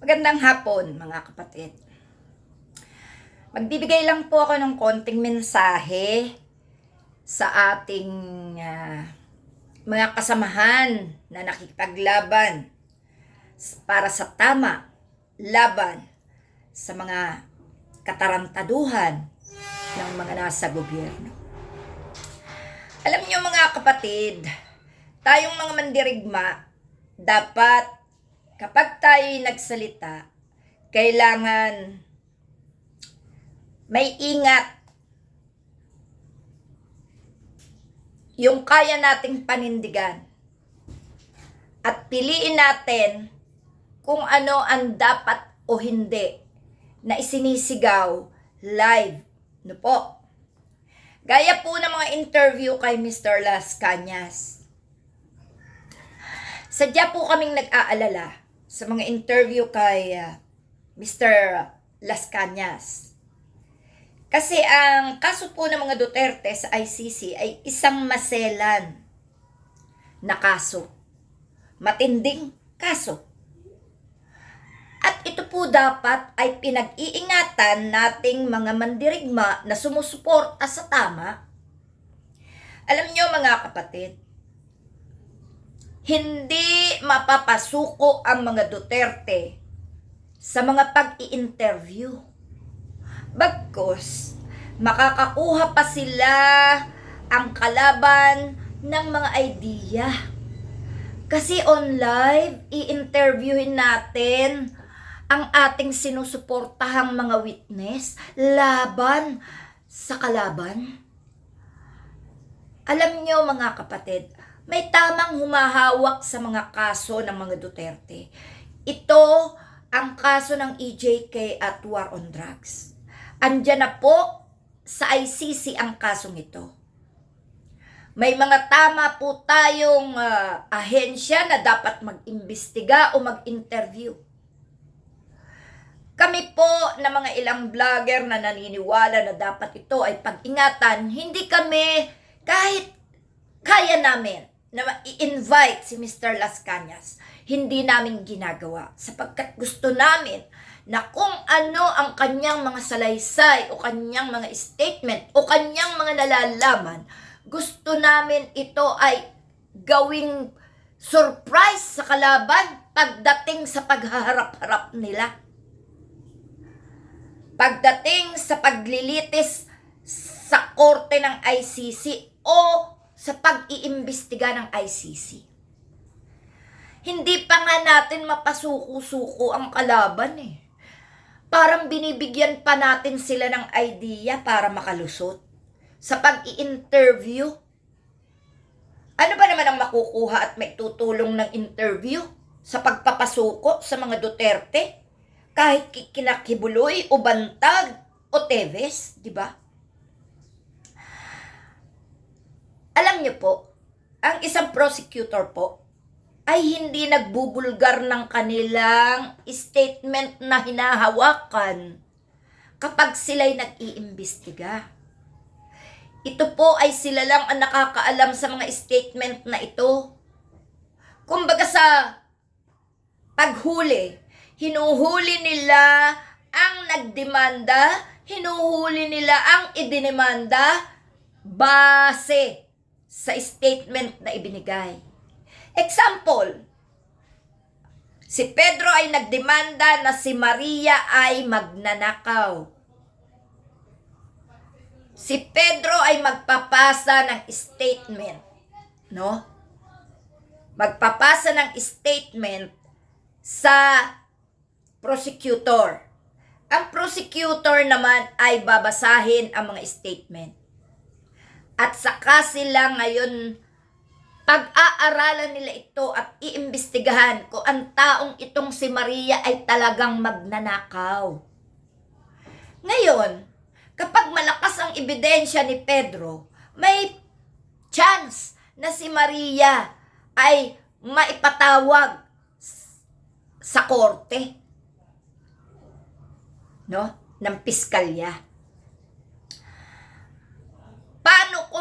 Magandang hapon, mga kapatid. Magbibigay lang po ako ng konting mensahe sa ating ah, mga kasamahan na nakipaglaban para sa tama laban sa mga katarantaduhan ng mga nasa gobyerno. Alam niyo mga kapatid, tayong mga mandirigma, dapat kapag tayo nagsalita, kailangan may ingat yung kaya nating panindigan at piliin natin kung ano ang dapat o hindi na isinisigaw live. No po? Gaya po ng mga interview kay Mr. Las Cañas. Sadya po kaming nag-aalala sa mga interview kay ah, Mr. Las Cañas. Kasi ang kaso po ng mga Duterte sa ICC ay isang maselan na kaso. Matinding kaso. At ito po dapat ay pinag-iingatan nating mga mandirigma na sumusuporta sa tama. Alam nyo mga kapatid, hindi mapapasuko ang mga Duterte sa mga pag-i-interview. Bagkos, makakakuha pa sila ang kalaban ng mga idea. Kasi on live, i-interviewin natin ang ating sinusuportahang mga witness laban sa kalaban. Alam nyo mga kapatid, may tamang humahawak sa mga kaso ng mga Duterte. Ito ang kaso ng EJK at War on Drugs. Andyan na po sa ICC ang kasong ito. May mga tama po tayong ah, ahensya na dapat mag-imbestiga o mag-interview. Kami po na mga ilang vlogger na naniniwala na dapat ito ay pag-ingatan, hindi kami kahit kaya namin na i-invite si Mr. Las Cañas, hindi namin ginagawa sapagkat gusto namin na kung ano ang kanyang mga salaysay o kanyang mga statement o kanyang mga nalalaman, gusto namin ito ay gawing surprise sa kalaban pagdating sa paghaharap-harap nila. Pagdating sa paglilitis sa korte ng ICC o sa pag-iimbestiga ng ICC. Hindi pa nga natin mapasuko-suko ang kalaban eh. Parang binibigyan pa natin sila ng idea para makalusot sa pag-i-interview. Ano ba naman ang makukuha at may tutulong ng interview sa pagpapasuko sa mga Duterte? Kahit ki- kinakibuloy o bantag o teves, di ba? Alam niyo po, ang isang prosecutor po ay hindi nagbubulgar ng kanilang statement na hinahawakan kapag sila'y nag-iimbestiga. Ito po ay sila lang ang nakakaalam sa mga statement na ito. Kumbaga sa paghuli, hinuhuli nila ang nagdemanda, hinuhuli nila ang idinemanda base sa statement na ibinigay. Example, si Pedro ay nagdemanda na si Maria ay magnanakaw. Si Pedro ay magpapasa ng statement, no? Magpapasa ng statement sa prosecutor. Ang prosecutor naman ay babasahin ang mga statement. At saka sila ngayon pag-aaralan nila ito at iimbestigahan kung ang taong itong si Maria ay talagang magnanakaw. Ngayon, kapag malakas ang ebidensya ni Pedro, may chance na si Maria ay maipatawag sa korte no ng piskalya.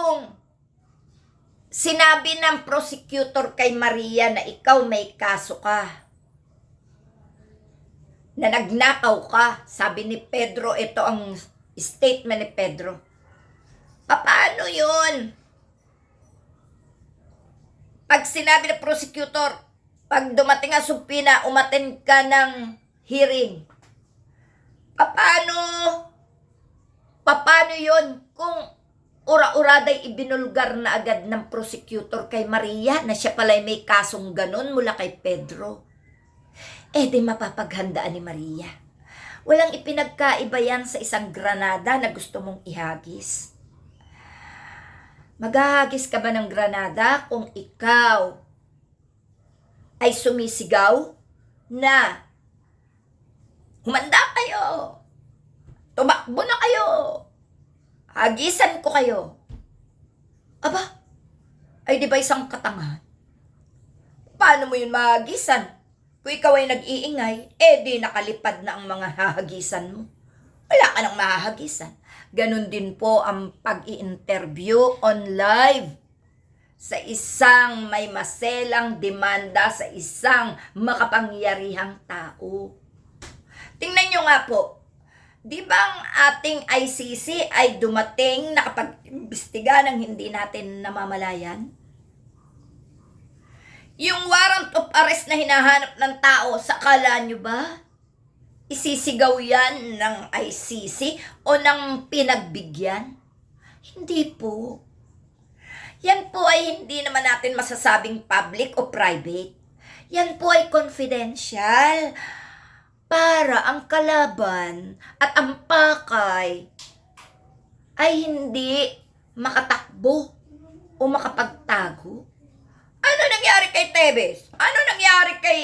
Kung sinabi ng prosecutor kay Maria na ikaw may kaso ka? na nagnakaw ka. Sabi ni Pedro, ito ang statement ni Pedro. Paano yun? Pag sinabi ng prosecutor, pag dumating ang supina, umaten ka ng hearing. Paano? Paano yun kung ura-uraday ibinulgar na agad ng prosecutor kay Maria na siya pala may kasong ganon mula kay Pedro? Eh di mapapaghandaan ni Maria. Walang ipinagkaiba yan sa isang granada na gusto mong ihagis. Maghahagis ka ba ng granada kung ikaw ay sumisigaw na humanda kayo, tumakbo na kayo, hagisan ko kayo. Aba, ay di ba isang katangahan? Paano mo yun mahagisan? Kung ikaw ay nag-iingay, eh di nakalipad na ang mga hahagisan mo. Wala ka nang mahahagisan. Ganon din po ang pag-i-interview on live sa isang may maselang demanda sa isang makapangyarihang tao. Tingnan nyo nga po, di ba ang ating ICC ay dumating nakapag-imbestiga ng hindi natin namamalayan? Yung warrant of arrest na hinahanap ng tao, sakala nyo ba? Isisigaw yan ng ICC o ng pinagbigyan? Hindi po. Yan po ay hindi naman natin masasabing public o private. Yan po ay confidential para ang kalaban at ang pakay ay hindi makatakbo o makapagtago. Ano nangyari kay Tebes? Ano nangyari kay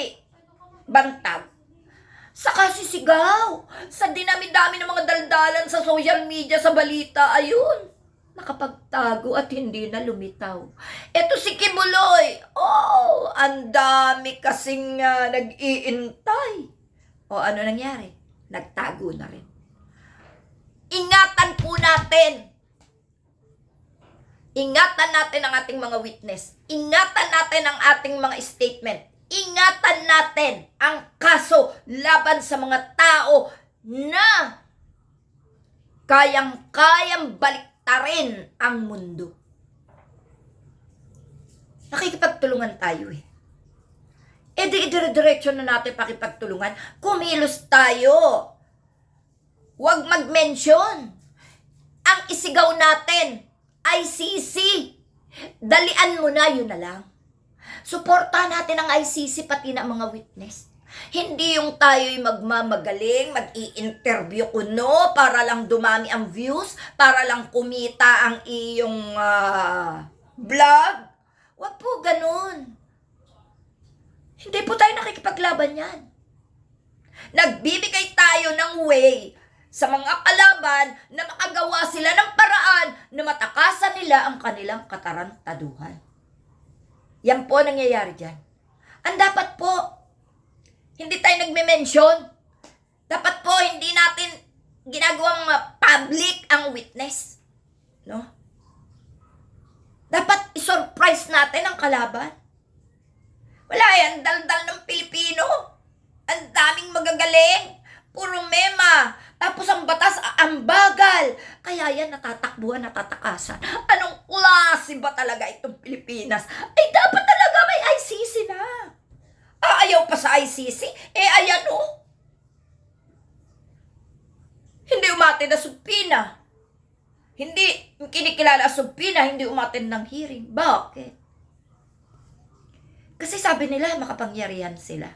Bantag? Sa kasisigaw, sa dinami-dami ng mga daldalan sa social media, sa balita, ayun, nakapagtago at hindi na lumitaw. Eto si Kibuloy, oh, ang dami kasing uh, nag-iintay. O ano nangyari? Nagtago na rin. Ingatan po natin. Ingatan natin ang ating mga witness. Ingatan natin ang ating mga statement. Ingatan natin ang kaso laban sa mga tao na kayang-kayang baliktarin ang mundo. Nakikipagtulungan tayo eh. E di dire-diretso na natin pakipagtulungan. Kumilos tayo. Huwag mag-mention. Ang isigaw natin, ICC. Dalian mo na, yun na lang. Suporta natin ang ICC pati na mga witness. Hindi yung tayo'y magmamagaling, mag-i-interview kuno para lang dumami ang views, para lang kumita ang iyong ah, vlog. Huwag po ganun. Hindi po tayo nakikipaglaban yan. Nagbibigay tayo ng way sa mga kalaban na makagawa sila ng paraan na matakasan nila ang kanilang katarantaduhan. Yan po ang nangyayari dyan. Ang dapat po, hindi tayo nagme-mention. Dapat po, hindi natin ginagawang public ang witness. No? Dapat isurprise natin ang kalaban. Wala yan, daldal ng Pilipino. Ang daming magagaling. Puro mema. Tapos ang batas, ang bagal. Kaya yan, natatakbuhan, natatakasan. Anong klase ba talaga itong Pilipinas? Ay, dapat talaga may ICC na. Aayaw pa sa ICC? Eh, ayan o. Hindi umatin na subpina. Hindi kinikilala ang subpina, hindi umatin ng hearing. Bakit? Kasi sabi nila, makapangyarihan sila.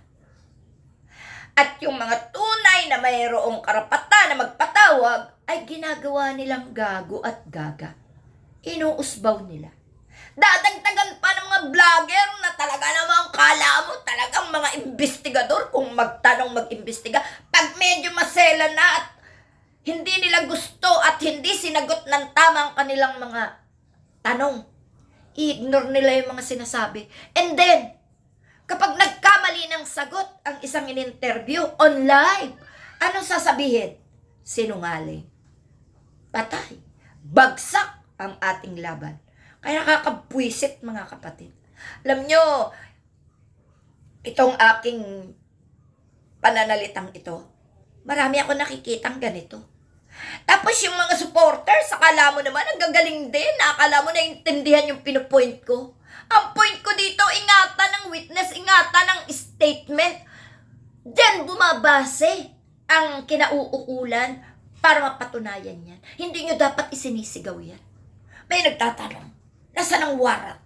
At yung mga tunay na mayroong karapatan na magpatawag, ay ginagawa nilang gago at gaga. Inuusbaw nila. Dadagdagan pa ng mga vlogger na talaga namang kala mo talagang mga investigador kung magtanong mag-imbestiga. Pag medyo masela na at hindi nila gusto at hindi sinagot ng tama ang kanilang mga tanong, i-ignore nila yung mga sinasabi. And then, kapag nagkamali ng sagot ang isang in-interview on live, anong sasabihin? Sinungaling. Patay. Bagsak ang ating laban. Kaya nakakabwisit mga kapatid. Alam nyo, itong aking pananalitang ito. Marami ako nakikitang ganito. Tapos yung mga supporters, akala mo naman, ang gagaling din. Akala mo naintindihan yung pinupoint ko. Ang point ko dito, ingatan ng witness, ingatan ng statement. Diyan bumabase ang kinauukulan para mapatunayan yan. Hindi nyo dapat isinisigaw yan. May nagtatanong, nasa ng warrant?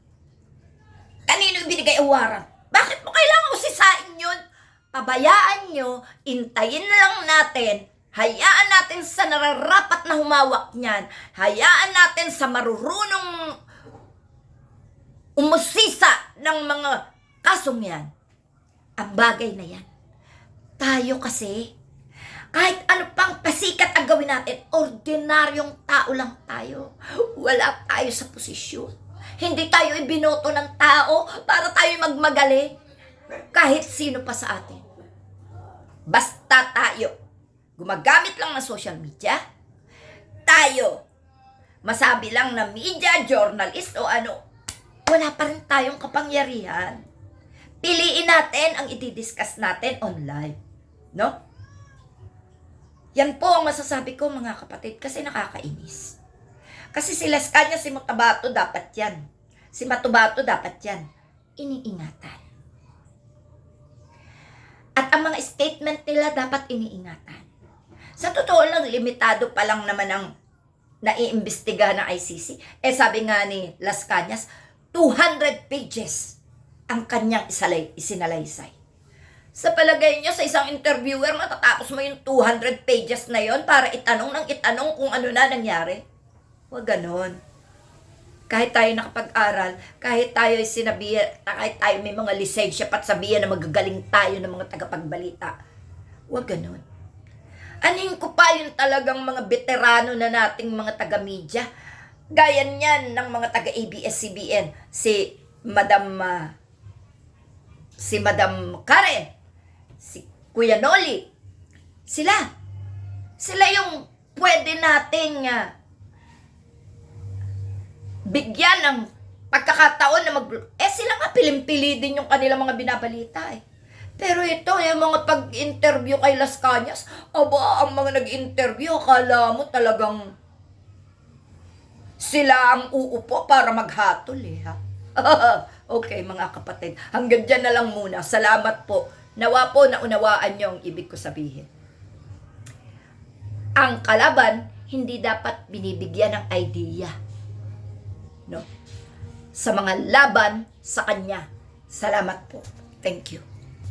Kanino ibinigay ang warrant? Bakit mo kailangan usisain yun? Pabayaan nyo, intayin lang natin, hayaan natin sa nararapat na humawak niyan, hayaan natin sa marurunong umusisa ng mga kasong yan. Ang bagay na yan. Tayo kasi, kahit ano pang pasikat ang gawin natin, ordinaryong tao lang tayo. Wala tayo sa posisyon. Hindi tayo ibinoto ng tao para tayo magmagaling. Kahit sino pa sa atin. Basta tayo, gumagamit lang ng social media, tayo, masabi lang na media, journalist o ano, wala pa rin tayong kapangyarihan. Piliin natin ang ididiscuss natin online. No? Yan po ang masasabi ko mga kapatid kasi nakakainis. Kasi si Las Cañas, si Mutabato dapat yan. Si Matubato dapat yan. Iniingatan. At ang mga statement nila dapat iniingatan. Sa totoo lang, limitado pa lang naman ang naiimbestiga ng ICC. Eh sabi nga ni Las Cañas, 200 pages ang kanyang isalay, isinalaysay. Sa palagay niyo, sa isang interviewer, matatapos mo yung 200 pages na yon para itanong ng itanong kung ano na nangyari? Huwag ganon. Kahit tayo nakapag-aral, kahit tayo ay sinabi, kahit tayo may mga lisensya pat sabihan na magagaling tayo ng mga tagapagbalita. Huwag ganon. Aning ko pa yung talagang mga veterano na nating mga taga-media. Gaya niyan ng mga taga-ABS-CBN. Si Madam ah, si Madam Karen, si Kuya Noli, sila. Sila yung pwede nating ah, bigyan ng pagkakataon na mag... Eh sila nga pilimpili din yung kanilang mga binabalita eh. Pero ito, yung mga pag-interview kay Las Cañas, aba, ang mga nag-interview, akala mo talagang sila ang uupo para maghatol eh, ha? okay, mga kapatid. Hanggang dyan na lang muna. Salamat po. Nawa po na unawaan niyo ang ibig ko sabihin. Ang kalaban, hindi dapat binibigyan ng idea. No? Sa mga laban sa kanya. Salamat po. Thank you.